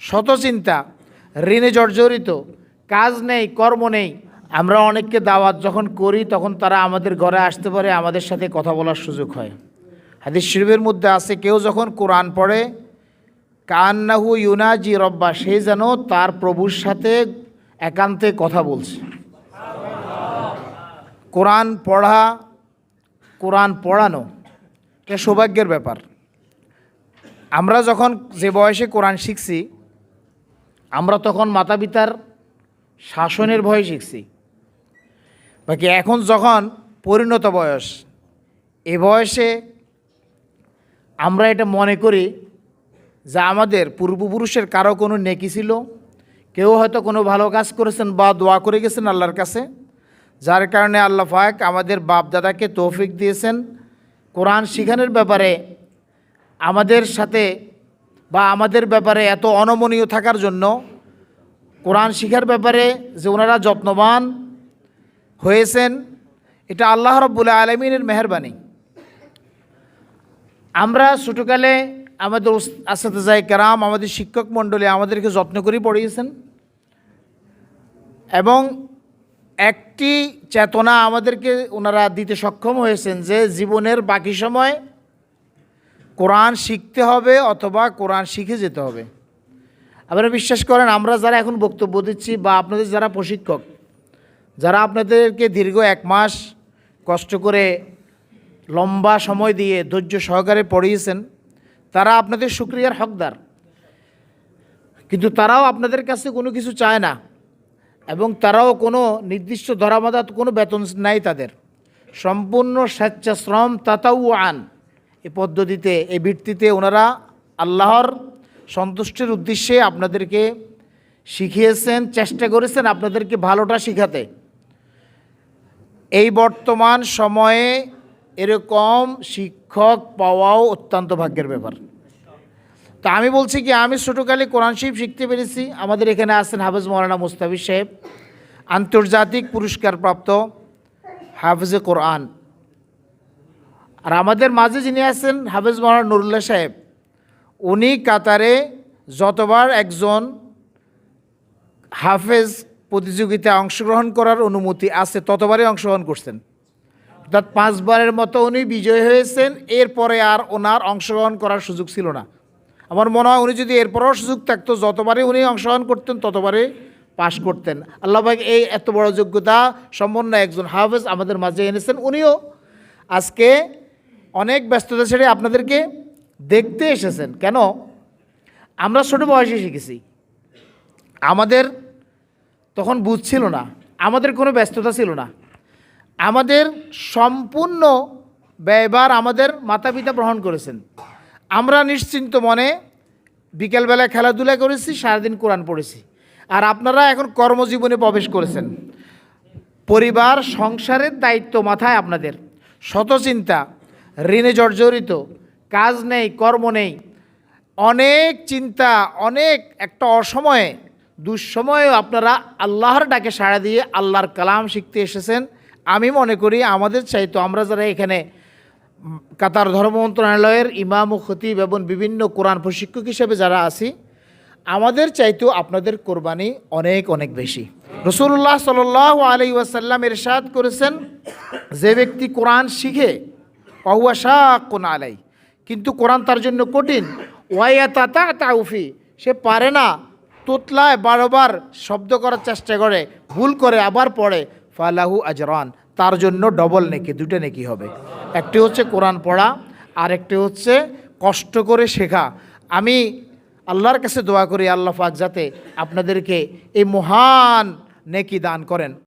শত চিন্তা ঋণে জর্জরিত, কাজ নেই, কর্ম নেই। আমরা অনেককে দাওয়াত যখন করি, তখন তারা আমাদের ঘরে আসতে পারে, আমাদের সাথে কথা বলার সুযোগ হয়। হাদিস শরীফের মধ্যে আছে, কেউ যখন কোরআন পড়ে, কান্নাহু ইউনাজি রব্বা, সে যেন তার প্রভুর সাথে একান্তে কথা বলছে। কোরআন পড়া, কোরআন পড়ানো, এটা সৌভাগ্যের ব্যাপার। আমরা যখন যে বয়সে কোরআন শিখছি আমরা তখন মাতা পিতার শাসনের ভয়ে শিখছি। বাকি এখন যখন পরিণত বয়স, এ বয়সে আমরা এটা মনে করি যে আমাদের পূর্বপুরুষের কারও কোনো নেকি ছিল, কেউ হয়তো কোনো ভালো কাজ করেছেন বা দোয়া করে গেছেন আল্লাহর কাছে, যার কারণে আল্লাহ ফাক আমাদের বাপ দাদাকে তৌফিক দিয়েছেন। কোরআন শিখানোর ব্যাপারে আমাদের সাথে বা আমাদের ব্যাপারে এত অনমনীয় থাকার জন্য কোরআন শিখার ব্যাপারে যে ওনারা যত্নবান হয়েছেন, এটা আল্লাহ রব্বুল আলমিনের মেহরবানি। আমরা ছোটোকালে আমাদের আসাদাই কেরাম, আমাদের শিক্ষক মণ্ডলী আমাদেরকে যত্ন করে পড়িয়েছেন এবং একটি চেতনা আমাদেরকে ওনারা দিতে সক্ষম হয়েছেন যে জীবনের বাকি সময় কোরআন শিখতে হবে অথবা কোরআন শিখে যেতে হবে। আপনারা বিশ্বাস করেন, আমরা যারা এখন বক্তব্য দিচ্ছি বা আপনাদের যারা প্রশিক্ষক, যারা আপনাদেরকে দীর্ঘ এক মাস কষ্ট করে লম্বা সময় দিয়ে ধৈর্য সহকারে পড়িয়েছেন, তারা আপনাদের সুক্রিয়ার হকদার। কিন্তু তারাও আপনাদের কাছে কোনো কিছু চায় না এবং তারাও কোনো নির্দিষ্ট ধরাবাধা কোনো বেতন নাই তাদের। সম্পূর্ণ স্বেচ্ছাশ্রম তাতাউ আন এই পদ্ধতিতে এই ভিত্তিতে ওনারা আল্লাহর সন্তুষ্টির উদ্দেশ্যে আপনাদেরকে শিখিয়েছেন, চেষ্টা করেছেন আপনাদেরকে ভালোটা শিখাতে। এই বর্তমান সময়ে এরকম শিক্ষক পাওয়াও অত্যন্ত ভাগ্যের ব্যাপার। তো আমি বলছি কি, আমি ছোটোকালে কোরআন শরীফ শিখতে পেরেছি। আমাদের এখানে আছেন হাফেজ মৌলানা মুস্তাফিজ সাহেব, আন্তর্জাতিক পুরস্কারপ্রাপ্ত হাফেজে কোরআন। আর আমাদের মাঝে যিনি আছেন হাফেজ মৌলানা নুরুল্লাহ সাহেব, উনি কাতারে যতবার একজন হাফেজ প্রতিযোগিতায় অংশগ্রহণ করার অনুমতি আছে, ততবারই অংশগ্রহণ করছেন। অর্থাৎ পাঁচবারের মতো উনি বিজয়ী হয়েছেন, এরপরে আর ওনার অংশগ্রহণ করার সুযোগ ছিল না। আমার মনে হয় উনি যদি এরপরও সুযোগ থাকতো, যতবারই উনি অংশগ্রহণ করতেন, ততবারই পাশ করতেন। আল্লাহ ভাই এই এত বড় যোগ্যতা সম্পন্ন একজন হাফেজ আমাদের মাঝে এনেছেন, উনিও আজকে অনেক ব্যস্ততা ছেড়ে আপনাদেরকে দেখতে এসেছেন। কেন? আমরা ছোটো বয়সে শিখেছি। আমাদের তখন বুঝছিল না। আমাদের কোনো ব্যস্ততা ছিল না। আমাদের সম্পূর্ণ ব্যয়বার আমাদের মাতা পিতা গ্রহণ করেছেন। আমরা নিশ্চিন্ত মনে বিকেলবেলায় খেলাধুলা করেছি, সারাদিন কোরআন পড়েছি। আর আপনারা এখন কর্মজীবনে প্রবেশ করেছেন। পরিবার, সংসারের দায়িত্ব মাথায় আপনাদের। শত চিন্তা ঋণে জর্জরিত, কাজ নেই, কর্ম নেই। অনেক চিন্তা, অনেক একটা অসময়ে, দুঃসময়েও আপনারা আল্লাহর ডাকে সাড়া দিয়ে আল্লাহর কালাম শিখতে এসেছেন। আমি মনে করি আমাদের চাইতো আমরা যারা এখানে কাতার ধর্ম মন্ত্রণালয়ের ইমাম ও খতিব এবং বিভিন্ন কোরআন প্রশিক্ষক হিসেবে যারা আছি, আমাদের চাইতেও আপনাদের কোরবানি অনেক অনেক বেশি। রসুল্লাহ সাল আলি ওয়াসাল্লাম এরশাদ করেছেন, যে ব্যক্তি কোরআন শিখে অহুয়া শাকুন আলাই কিন্তু কোরআন তার জন্য কঠিন। ওয়াইয়া তাতা তাউফি সে পারে না তোতলায় বারবার শব্দ করার চেষ্টা করে, ভুল করে, আবার পড়ে। ফালাহু আজরান। তার জন্য ডবল নেকি, দুটো নেকি হবে। একটি হচ্ছে কোরআন পড়া আর একটি হচ্ছে কষ্ট করে শেখা। আমি আল্লাহর কাছে দোয়া করি, আল্লাহ পাক যাতে আপনাদেরকে এই মহান নেকি দান করেন।